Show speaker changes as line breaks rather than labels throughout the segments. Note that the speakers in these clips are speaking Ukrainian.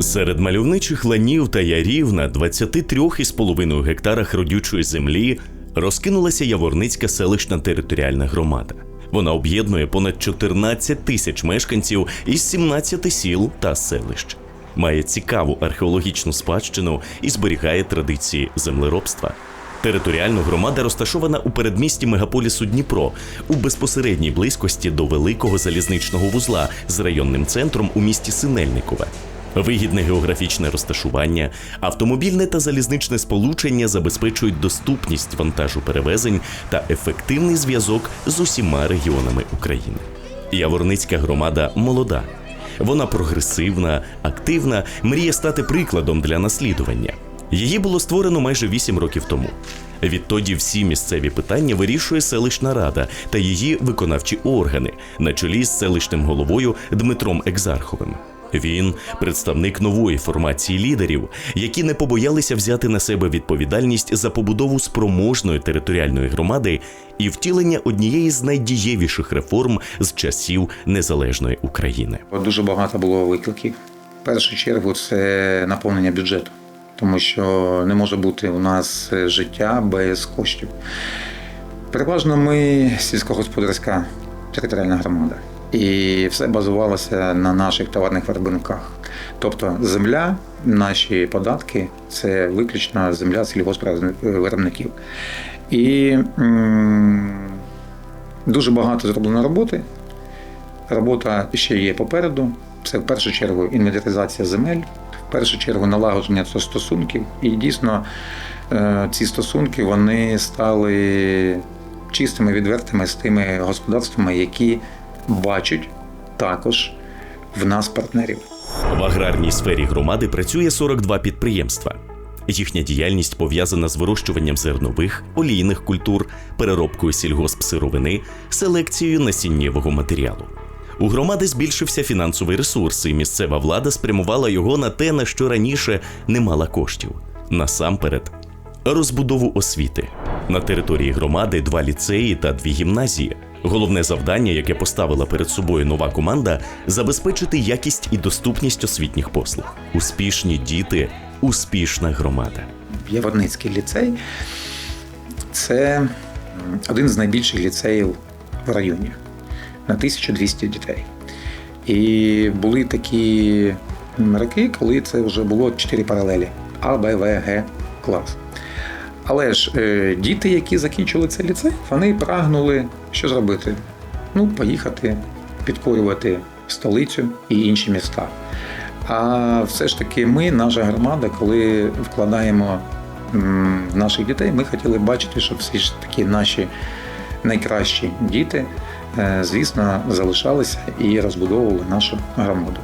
Серед мальовничих ланів та ярів на 23,5 гектарах родючої землі розкинулася Яворницька селищна територіальна громада. Вона об'єднує понад 14 тисяч мешканців із 17 сіл та селищ. Має цікаву археологічну спадщину і зберігає традиції землеробства. Територіально громада розташована у передмісті мегаполісу Дніпро у безпосередній близькості до великого залізничного вузла з районним центром у місті Синельникове. Вигідне географічне розташування, автомобільне та залізничне сполучення забезпечують доступність вантажу перевезень та ефективний зв'язок з усіма регіонами України. Яворницька громада молода. Вона прогресивна, активна, мріє стати прикладом для наслідування. Її було створено майже 8 років тому. Відтоді всі місцеві питання вирішує селищна рада та її виконавчі органи на чолі з селищним головою Дмитром Екзарховим. Він представник нової формації лідерів, які не побоялися взяти на себе відповідальність за побудову спроможної територіальної громади і втілення однієї з найдієвіших реформ з часів незалежної України.
Дуже багато було викликів. В першу чергу це наповнення бюджету, тому що не може бути у нас життя без коштів. Переважно ми сільськогосподарська територіальна громада. І все базувалося на наших товарних виробниках. Тобто земля, наші податки це виключно земля сільгоспвиробників. І дуже багато зроблено роботи. Робота ще є попереду. Це в першу чергу інвентаризація земель, в першу чергу налагодження стосунків. І дійсно е, ці стосунки вони стали чистими, відвертими з тими господарствами, які бачать також в нас партнерів.
В аграрній сфері громади працює 42 підприємства. Їхня діяльність пов'язана з вирощуванням зернових, олійних культур, переробкою сільгоспсировини, селекцією насіннєвого матеріалу. У громади збільшився фінансовий ресурс, і місцева влада спрямувала його на те, на що раніше не мала коштів. Насамперед, розбудову освіти. На території громади два ліцеї та дві гімназії. Головне завдання, яке поставила перед собою нова команда, забезпечити якість і доступність освітніх послуг. Успішні діти, успішна громада.
Яворницький ліцей це один з найбільших ліцеїв в районі на 1200 дітей. І були такі роки, коли це вже було 4 паралелі А, Б, В, Г клас. Але ж е, діти, які закінчили цей ліцей, вони прагнули що зробити? Ну, поїхати, підкорювати столицю і інші міста. А все ж таки, ми, наша громада, коли вкладаємо в наших дітей, ми хотіли бачити, щоб всі ж таки наші найкращі діти, е, звісно, залишалися і розбудовували нашу громаду.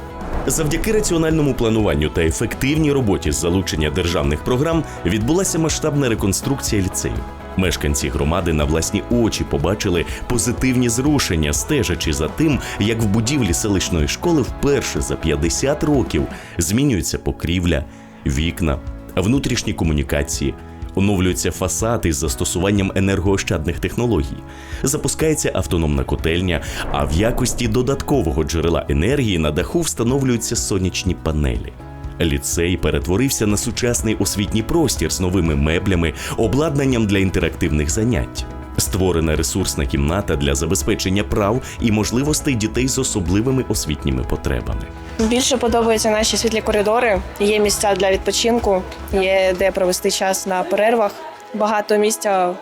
Завдяки раціональному плануванню та ефективній роботі з залучення державних програм відбулася масштабна реконструкція ліцею. Мешканці громади на власні очі побачили позитивні зрушення, стежачи за тим, як в будівлі селищної школи вперше за 50 років змінюється покрівля, вікна, внутрішні комунікації. Оновлюється фасад із застосуванням енергоощадних технологій, запускається автономна котельня, а в якості додаткового джерела енергії на даху встановлюються сонячні панелі. Ліцей перетворився на сучасний освітній простір з новими меблями, обладнанням для інтерактивних занять. Створена ресурсна кімната для забезпечення прав і можливостей дітей з особливими освітніми потребами.
Більше подобаються наші світлі коридори. Є місця для відпочинку, є де провести час на перервах. Багато місця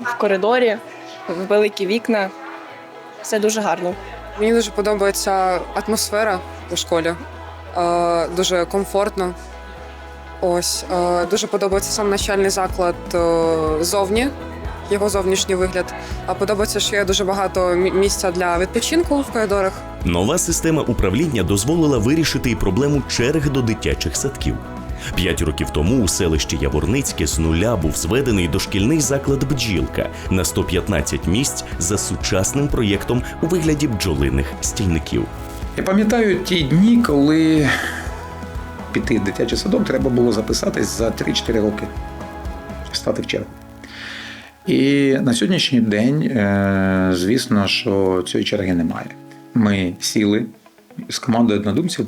в коридорі, великі вікна. Все дуже гарно.
Мені дуже подобається атмосфера у школі. Е, дуже комфортно. Ось е, дуже подобається сам навчальний заклад е, зовні, його зовнішній вигляд. А подобається, що є дуже багато місця для відпочинку в коридорах.
Нова система управління дозволила вирішити і проблему черг до дитячих садків. П'ять років тому у селищі Яворницьке з нуля був зведений дошкільний заклад бджілка на 115 місць за сучасним проєктом у вигляді бджолиних стільників.
Я пам'ятаю ті дні, коли піти в дитячий садок треба було записатись за 3-4 роки, стати в чергу. І на сьогоднішній день, е, звісно, що цієї черги немає. Ми сіли з командою однодумців,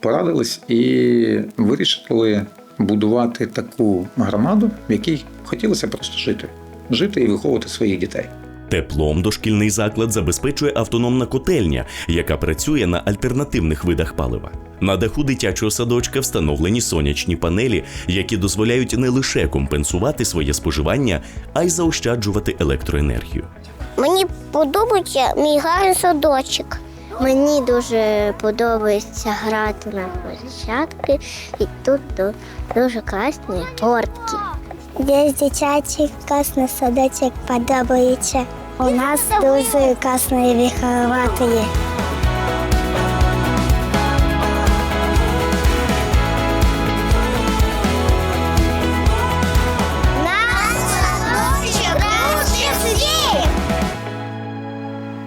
порадились і вирішили будувати таку громаду, в якій хотілося просто жити, жити і виховувати своїх дітей.
Теплом дошкільний заклад забезпечує автономна котельня, яка працює на альтернативних видах палива. На даху дитячого садочка встановлені сонячні панелі, які дозволяють не лише компенсувати своє споживання, а й заощаджувати електроенергію.
Мені подобається мій гарний садочок. Мені дуже подобається грати на площадки, і тут дуже класні гортки. Десь дитячий класний садочок подобається. У нас дуже класні вихователі.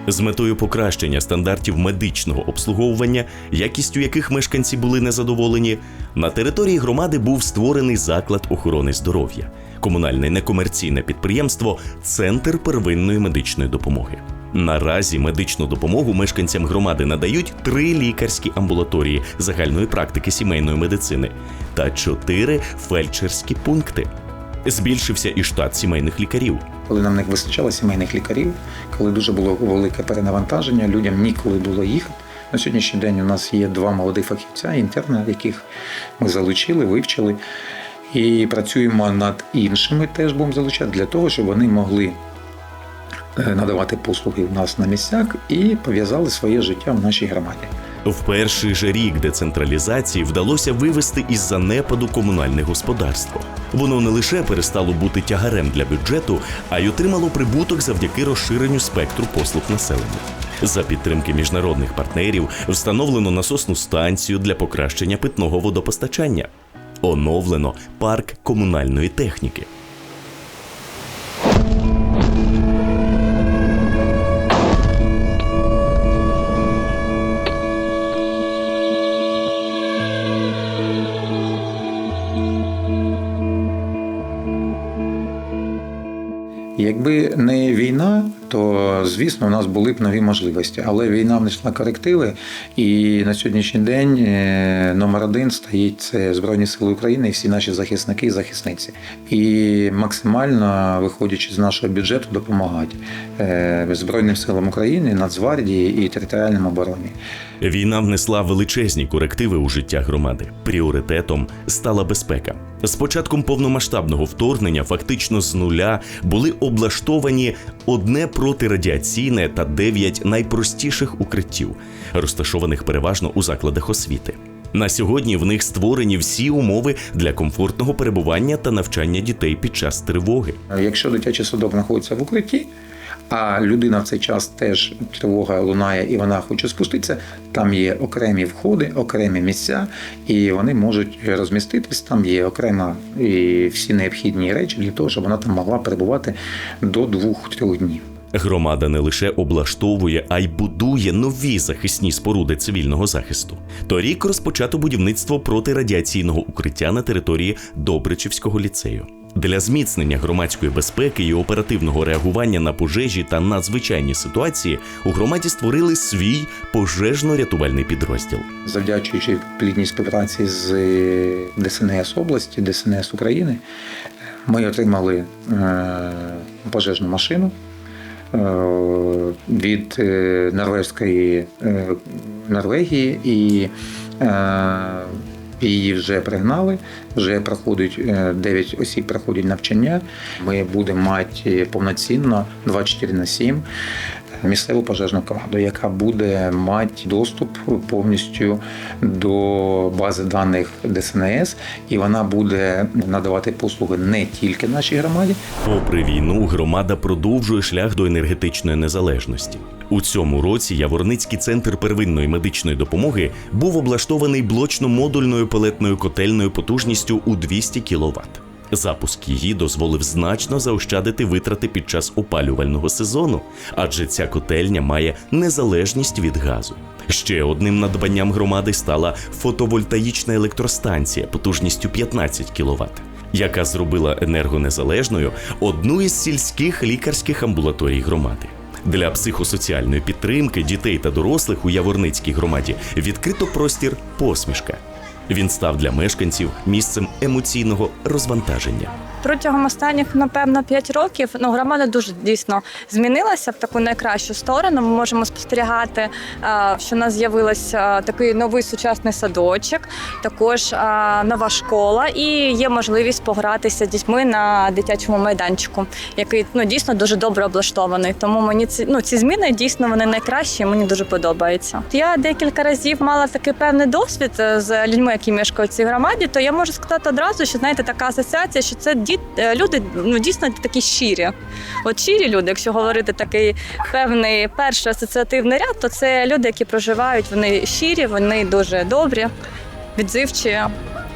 З метою покращення стандартів медичного обслуговування, якістю яких мешканці були незадоволені, на території громади був створений заклад охорони здоров'я, комунальне некомерційне підприємство Центр первинної медичної допомоги. Наразі медичну допомогу мешканцям громади надають три лікарські амбулаторії загальної практики сімейної медицини та чотири фельдшерські пункти. Збільшився і штат сімейних лікарів.
Коли нам не вистачало сімейних лікарів, коли дуже було велике перенавантаження, людям ніколи було їхати. На сьогоднішній день у нас є два молодих фахівця, інтерни, яких ми залучили, вивчили. І працюємо над іншими, теж будемо залучати, для того, щоб вони могли е, надавати послуги у нас на місцях і пов'язали своє життя в нашій громаді.
В перший же рік децентралізації вдалося вивести із занепаду комунальне господарство. Воно не лише перестало бути тягарем для бюджету, а й отримало прибуток завдяки розширенню спектру послуг населення. За підтримки міжнародних партнерів встановлено насосну станцію для покращення питного водопостачання. Оновлено парк комунальної техніки.
Звісно у нас були б нові можливості. Але війна внесла корективи, і на сьогоднішній день е, номер один стоїть це Збройні Сили України і всі наші захисники і захисниці. І максимально виходячи з нашого бюджету, допомагати е, Збройним силам України, Нацгвардії і територіальним обороні.
Війна внесла величезні корективи у життя громади. Пріоритетом стала безпека. З початком повномасштабного вторгнення, фактично з нуля, були облаштовані одне протирадіаційне та дев'ять найпростіших укриттів, розташованих переважно у закладах освіти. На сьогодні в них створені всі умови для комфортного перебування та навчання дітей під час тривоги.
Якщо дитячий садок знаходиться в укритті, а людина в цей час теж тривога лунає і вона хоче спуститися, там є окремі входи, окремі місця, і вони можуть розміститись. Там є окрема і всі необхідні речі для того, щоб вона там могла перебувати до двох-трьох днів.
Громада не лише облаштовує, а й будує нові захисні споруди цивільного захисту. Торік розпочато будівництво протирадіаційного укриття на території Добричівського ліцею. Для зміцнення громадської безпеки і оперативного реагування на пожежі та надзвичайні ситуації у громаді створили свій пожежно-рятувальний підрозділ.
Завдячуючи плідній співпраці з е, ДСНС області, ДСНС України, ми отримали е, пожежну машину е, від норвезької Норвегії і її вже пригнали. Вже проходить 9 осіб проходять навчання. Ми будемо мати повноцінно 24 на 7 місцеву пожежну команду, яка буде мати доступ повністю до бази даних ДСНС, і вона буде надавати послуги не тільки нашій громаді,
Попри війну, громада продовжує шлях до енергетичної незалежності. У цьому році Яворницький центр первинної медичної допомоги був облаштований блочно-модульною пелетною котельною потужністю у 200 кВт. Запуск її дозволив значно заощадити витрати під час опалювального сезону, адже ця котельня має незалежність від газу. Ще одним надбанням громади стала фотовольтаїчна електростанція потужністю 15 кВт, яка зробила енергонезалежною одну із сільських лікарських амбулаторій громади. Для психосоціальної підтримки дітей та дорослих у Яворницькій громаді відкрито простір посмішка. Він став для мешканців місцем емоційного розвантаження.
Протягом останніх, напевно, 5 років ну, громада дуже дійсно змінилася в таку найкращу сторону. Ми можемо спостерігати, е, що у нас з'явився такий новий сучасний садочок, також е, нова школа, і є можливість погратися з дітьми на дитячому майданчику, який ну, дійсно дуже добре облаштований. Тому мені ці, ну, ці зміни дійсно вони найкращі, мені дуже подобаються. Я декілька разів мала такий певний досвід е, з людьми, які мешкають в цій громаді, то я можу сказати одразу, що знаєте, така асоціація, що це діт, е, люди ну дійсно такі щирі. От щирі люди, якщо говорити такий певний перший асоціативний ряд, то це люди, які проживають, вони щирі, вони дуже добрі, відзивчі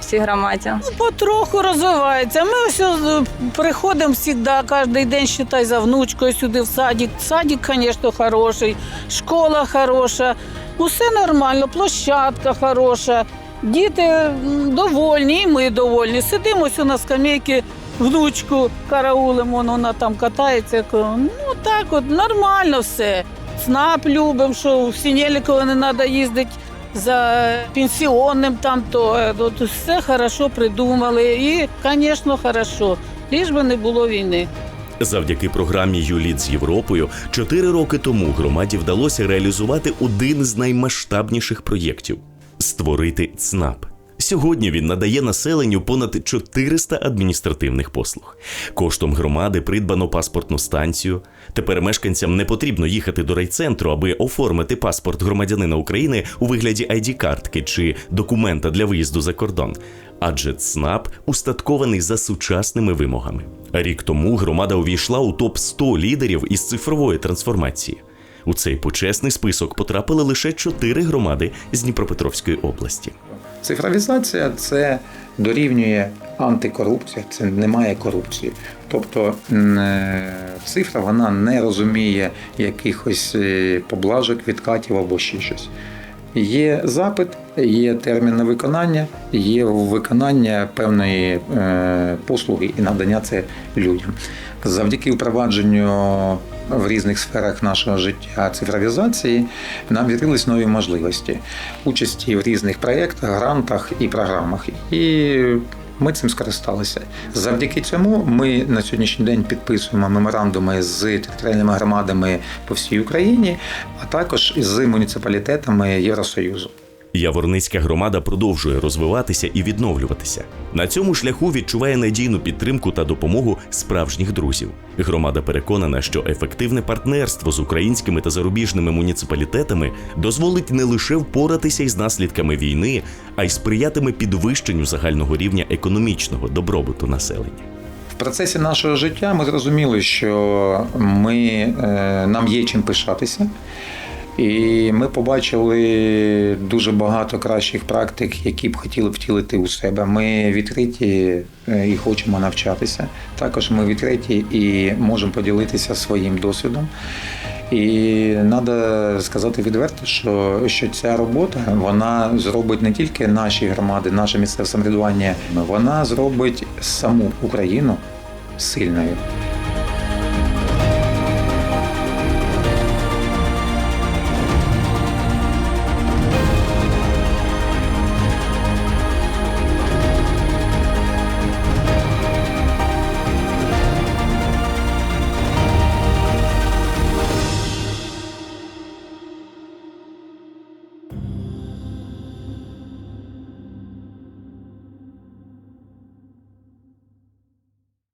в цій громаді.
Потроху розвивається. Ми ось е, приходимо завжди, кожен день считай, за внучкою сюди в садик. Садик, звісно, хороший, школа хороша, усе нормально, площадка хороша. Діти довольні, і ми довольні. Сидимо ось на скамейці, внучку караулимо, вон вона там катається. Ну так от, нормально все. СНАП любимо, що в Сінєліково не треба їздити за пенсіонним там то. е, От все хорошо придумали. І, звісно, хорошо. Ліж би не було війни.
Завдяки програмі ЮЛІТ з Європою чотири роки тому громаді вдалося реалізувати один з наймасштабніших проєктів створити ЦНАП. Сьогодні він надає населенню понад 400 адміністративних послуг. Коштом громади придбано паспортну станцію. Тепер мешканцям не потрібно їхати до райцентру, аби оформити паспорт громадянина України у вигляді ID-картки чи документа для виїзду за кордон. Адже ЦНАП устаткований за сучасними вимогами. Рік тому громада увійшла у топ 100 лідерів із цифрової трансформації. У цей почесний список потрапили лише чотири громади з Дніпропетровської області.
Цифровізація це дорівнює антикорупція, це немає корупції. Тобто е, цифра вона не розуміє якихось е, поблажок, відкатів або ще щось. Є запит, є термін на виконання, є виконання певної е, послуги і надання це людям. Завдяки впровадженню в різних сферах нашого життя цифровізації нам відкрились нові можливості участі в різних проєктах, грантах і програмах. І ми цим скористалися. Завдяки цьому ми на сьогоднішній день підписуємо меморандуми з територіальними громадами по всій Україні, а також з муніципалітетами Євросоюзу.
Яворницька громада продовжує розвиватися і відновлюватися. На цьому шляху відчуває надійну підтримку та допомогу справжніх друзів. Громада переконана, що ефективне партнерство з українськими та зарубіжними муніципалітетами дозволить не лише впоратися із наслідками війни, а й сприятиме підвищенню загального рівня економічного добробуту населення.
В процесі нашого життя ми зрозуміли, що ми, е, нам є чим пишатися. І ми побачили дуже багато кращих практик, які б хотіли втілити у себе. Ми відкриті е, і хочемо навчатися. Також ми відкриті і можемо поділитися своїм досвідом. І треба сказати відверто, що, що ця робота вона зробить не тільки наші громади, наше місцеве самоврядування, вона зробить саму Україну сильною.